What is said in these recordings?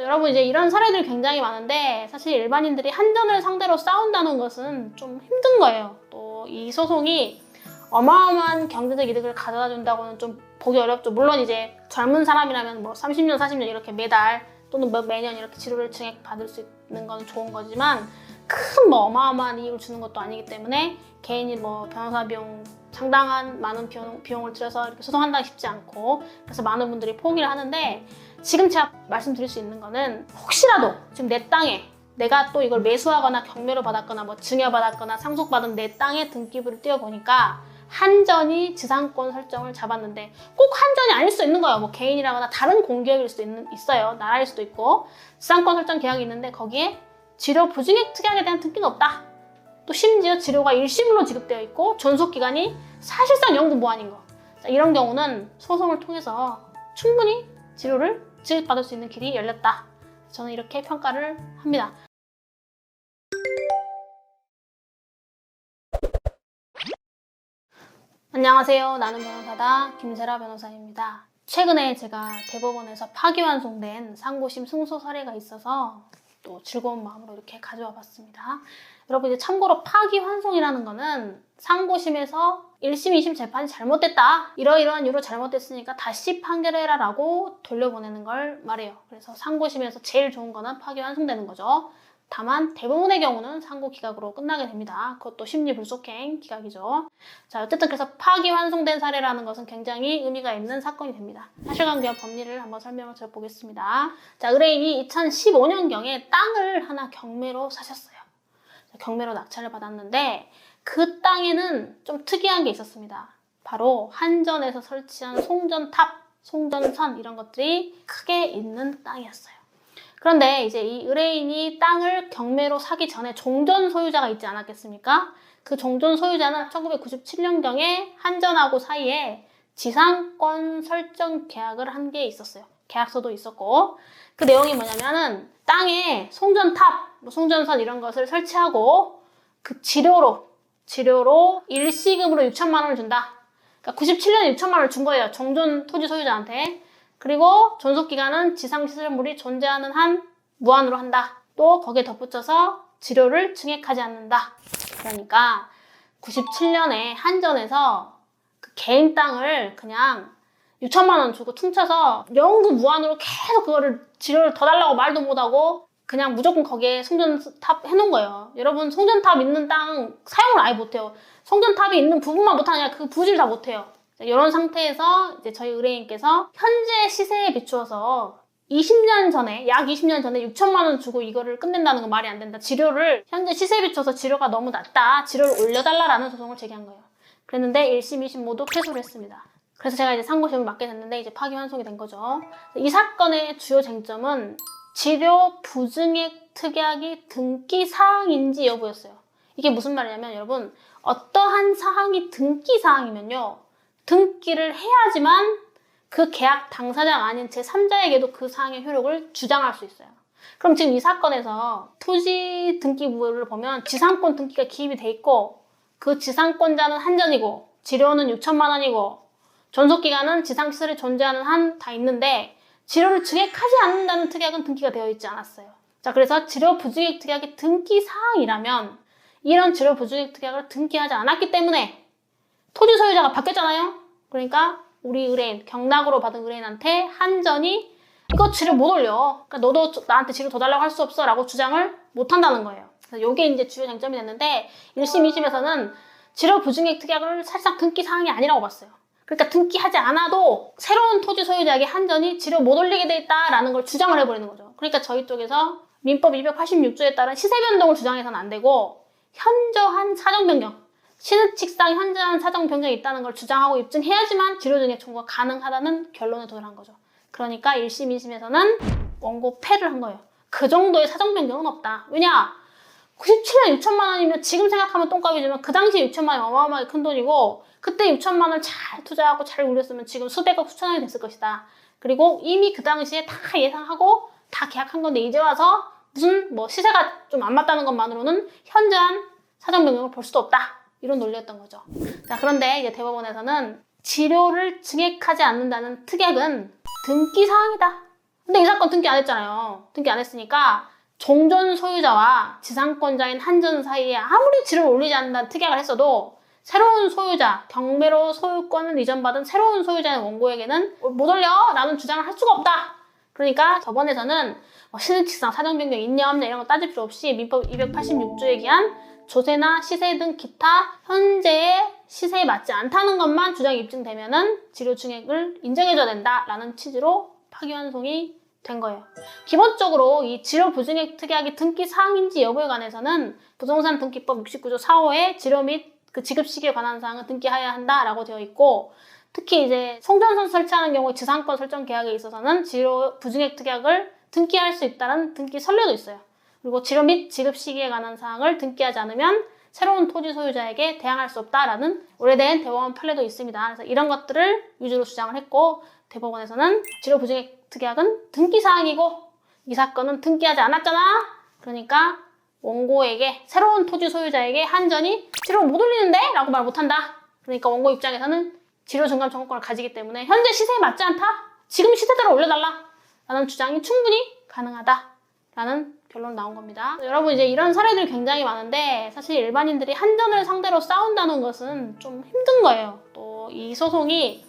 여러분 이제 이런 사례들이 굉장히 많은데 사실 일반인들이 한전을 상대로 싸운다는 것은 좀 힘든 거예요. 또 이 소송이 어마어마한 경제적 이득을 가져다 준다고는 좀 보기 어렵죠. 물론 이제 젊은 사람이라면 뭐 30년, 40년 이렇게 매달 또는 뭐 매년 이렇게 치료를 증액 받을 수 있는 건 좋은 거지만 큰 뭐 어마어마한 이익을 주는 것도 아니기 때문에 개인이 뭐 변호사 비용 상당한 많은 비용, 비용을 들여서 이렇게 소송한다기 쉽지 않고 그래서 많은 분들이 포기를 하는데 지금 제가 말씀드릴 수 있는 거는 혹시라도 지금 내 땅에 내가 또 이걸 매수하거나 경매로 받았거나 뭐 증여받았거나 상속받은 내 땅에 등기부를 띄워보니까 한전이 지상권 설정을 잡았는데 꼭 한전이 아닐 수 있는 거예요. 뭐 개인이라거나 다른 공기업일 수도 있는, 있어요. 나라일 수도 있고 지상권 설정 계약이 있는데 거기에 지료 부증액 특약에 대한 등기는 없다. 또 심지어 지료가 일시불로 지급되어 있고 존속 기간이 사실상 연구 무한인 거. 자, 이런 경우는 소송을 통해서 충분히 지료를 지급받을 수 있는 길이 열렸다. 저는 이렇게 평가를 합니다. 안녕하세요. 나는 변호사다. 김세라 변호사입니다. 최근에 제가 대법원에서 파기환송된 상고심 승소 사례가 있어서 또 즐거운 마음으로 이렇게 가져와 봤습니다. 여러분 이제 참고로 파기환송이라는 거는 상고심에서 1심, 2심 재판이 잘못됐다. 이러이러한 이유로 잘못됐으니까 다시 판결해라 라고 돌려보내는 걸 말해요. 그래서 상고심에서 제일 좋은 거는 파기환송되는 거죠. 다만 대부분의 경우는 상고 기각으로 끝나게 됩니다. 그것도 심리 불속행 기각이죠. 자, 어쨌든 그래서 파기환송된 사례라는 것은 굉장히 의미가 있는 사건이 됩니다. 사실관계와 법리를 한번 설명을 드려보겠습니다. 자, 의뢰인이 2015년경에 땅을 하나 경매로 사셨어요. 자, 경매로 낙찰을 받았는데 그 땅에는 좀 특이한 게 있었습니다. 바로 한전에서 설치한 송전탑, 송전선 이런 것들이 크게 있는 땅이었어요. 그런데 이제 이 의뢰인이 땅을 경매로 사기 전에 종전 소유자가 있지 않았겠습니까? 그 종전 소유자는 1997년경에 한전하고 사이에 지상권 설정 계약을 한 게 있었어요. 계약서도 있었고 그 내용이 뭐냐면은 땅에 송전탑, 뭐 송전선 이런 것을 설치하고 그 지료로 지료로 일시금으로 6천만 원을 준다. 그러니까 97년에 6천만 원을 준 거예요. 종전 토지 소유자한테. 그리고 존속 기간은 지상 시설물이 존재하는 한 무한으로 한다. 또 거기에 덧붙여서 지료를 증액하지 않는다. 그러니까 97년에 한전에서 그 개인 땅을 그냥 6천만 원 주고 퉁쳐서 영구 무한으로 계속 그거를 지료를 더 달라고 말도 못하고 그냥 무조건 거기에 송전탑 해놓은 거예요. 여러분 송전탑 있는 땅 사용을 아예 못해요. 송전탑이 있는 부분만 못하냐 그 부지를 다 못해요. 이런 상태에서 이제 저희 의뢰인께서 현재 시세에 비추어서 20년 전에 약 20년 전에 6천만 원 주고 이거를 끝낸다는 건 말이 안 된다. 지료를 현재 시세에 비춰서 지료가 너무 낮다. 지료를 올려달라라는 소송을 제기한 거예요. 그랬는데 1심, 2심 모두 패소를 했습니다. 그래서 제가 이제 상고심을 맡게 됐는데 이제 파기환송이 된 거죠. 이 사건의 주요 쟁점은 지료 부증액 특약이 등기 사항인지 여부였어요. 이게 무슨 말이냐면 여러분 어떠한 사항이 등기 사항이면요. 등기를 해야지만 그 계약 당사자가 아닌 제3자에게도 그 사항의 효력을 주장할 수 있어요. 그럼 지금 이 사건에서 토지 등기부를 보면 지상권 등기가 기입이 돼 있고 그 지상권자는 한전이고 지료는 6천만 원이고 존속기간은 지상시설이 존재하는 한 다 있는데 지료를 증액하지 않는다는 특약은 등기가 되어 있지 않았어요. 자, 그래서 지료 부증액 특약이 등기 사항이라면 이런 지료 부증액 특약을 등기하지 않았기 때문에 토지 소유자가 바뀌었잖아요. 그러니까 우리 의뢰인, 경락으로 받은 의뢰인한테 한전이 이거 지료 못 올려. 그러니까 너도 나한테 지료 더 달라고 할 수 없어. 라고 주장을 못 한다는 거예요. 그래서 이게 이제 주요 쟁점이 됐는데 1심, 2심에서는 지료 부증액 특약을 사실상 등기 사항이 아니라고 봤어요. 그러니까 등기하지 않아도 새로운 토지 소유자에게 한전이 지료 못 올리게 돼 있다라는 걸 주장을 해버리는 거죠. 그러니까 저희 쪽에서 민법 286조에 따른 시세 변동을 주장해서는 안 되고 현저한 사정 변경, 신의칙상 현저한 사정 변경이 있다는 걸 주장하고 입증해야지만 지료 증액 청구가 가능하다는 결론에 도달한 거죠. 그러니까 1심, 2심에서는 원고 패를 한 거예요. 그 정도의 사정 변경은 없다. 왜냐? 97년 6천만 원이면 지금 생각하면 똥값이지만 그 당시에 6천만 원이 어마어마하게 큰 돈이고 그때 6천만 원을 잘 투자하고 잘 울렸으면 지금 수백억 수천 원이 됐을 것이다. 그리고 이미 그 당시에 다 예상하고 다 계약한 건데 이제 와서 무슨 뭐 시세가 좀 안 맞다는 것만으로는 현저한 사정 변경을 볼 수도 없다. 이런 논리였던 거죠. 자, 그런데 이제 대법원에서는 지료를 증액하지 않는다는 특약은 등기 사항이다. 근데 이 사건 등기 안 했잖아요. 등기 안 했으니까 종전 소유자와 지상권자인 한전 사이에 아무리 질을 올리지 않는다는 특약을 했어도 새로운 소유자, 경매로 소유권을 이전받은 새로운 소유자의 원고에게는 못 올려! 라는 주장을 할 수가 없다! 그러니까 저번에서는 뭐 신의칙상 사정변경 있냐 없냐 이런 거 따질 필요 없이 민법 286조에 기한 조세나 시세 등 기타 현재의 시세에 맞지 않다는 것만 주장이 입증되면은 지료 증액을 인정해줘야 된다라는 취지로 파기환송이 된 거예요. 기본적으로 이 지료 부증액 특약이 등기 사항인지 여부에 관해서는 부동산 등기법 69조 4호에 지료 및 그 지급 시기에 관한 사항은 등기하여야 한다라고 되어 있고 특히 이제 송전선 설치하는 경우 지상권 설정 계약에 있어서는 지료 부증액 특약을 등기할 수 있다는 등기 선례도 있어요. 그리고 지료 및 지급 시기에 관한 사항을 등기하지 않으면 새로운 토지 소유자에게 대항할 수 없다라는 오래된 대법원 판례도 있습니다. 그래서 이런 것들을 위주로 주장을 했고 대법원에서는 지료 부증액 특약은 등기 사항이고 이 사건은 등기하지 않았잖아. 그러니까 원고에게 새로운 토지 소유자에게 한전이 지료를 못 올리는데? 라고 말 못한다. 그러니까 원고 입장에서는 지료 증감 청구권을 가지기 때문에 현재 시세에 맞지 않다. 지금 시세대로 올려달라. 라는 주장이 충분히 가능하다. 라는 결론 나온 겁니다. 여러분 이제 이런 사례들 굉장히 많은데 사실 일반인들이 한전을 상대로 싸운다는 것은 좀 힘든 거예요. 또 이 소송이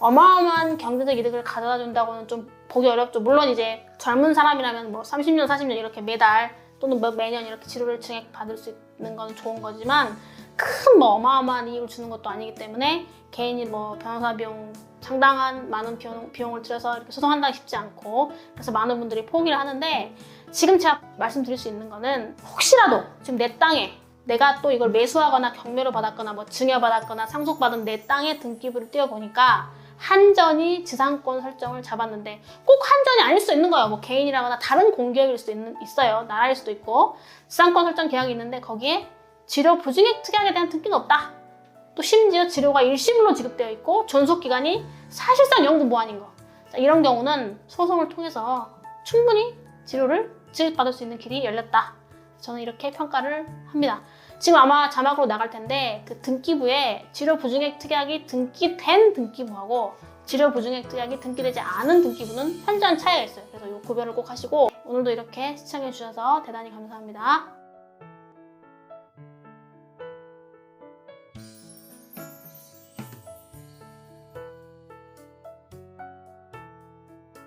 어마어마한 경제적 이득을 가져다 준다고는 좀 보기 어렵죠. 물론 이제 젊은 사람이라면 뭐 30년, 40년 이렇게 매달 또는 뭐 매년 이렇게 치료를 증액 받을 수 있는 건 좋은 거지만 큰 뭐 어마어마한 이익을 주는 것도 아니기 때문에 개인이 뭐 변호사 비용 상당한 많은 비용, 비용 을 들여서 이렇게 소송한다기 쉽지 않고 그래서 많은 분들이 포기를 하는데 지금 제가 말씀드릴 수 있는 거는 혹시라도 지금 내 땅에 내가 또 이걸 매수하거나 경매로 받았거나 뭐 증여받았거나 상속받은 내 땅에 등기부를 띄워보니까 한전이 지상권 설정을 잡았는데 꼭 한전이 아닐 수 있는 거예요. 뭐 개인이라거나 다른 공기업일 수도 있는, 있어요. 나라일 수도 있고 지상권 설정 계약이 있는데 거기에 지료 부증액 특약에 대한 등기는 없다. 또 심지어 지료가 일시불로 지급되어 있고 존속 기간이 사실상 영구 무한인 거. 자, 이런 경우는 소송을 통해서 충분히 지료를 지급받을 수 있는 길이 열렸다. 저는 이렇게 평가를 합니다. 지금 아마 자막으로 나갈 텐데 그 등기부에 지료 부증액 특약이 등기된 등기부하고 지료 부증액 특약이 등기되지 않은 등기부는 현저한 차이가 있어요. 그래서 이 구별을 꼭 하시고 오늘도 이렇게 시청해 주셔서 대단히 감사합니다.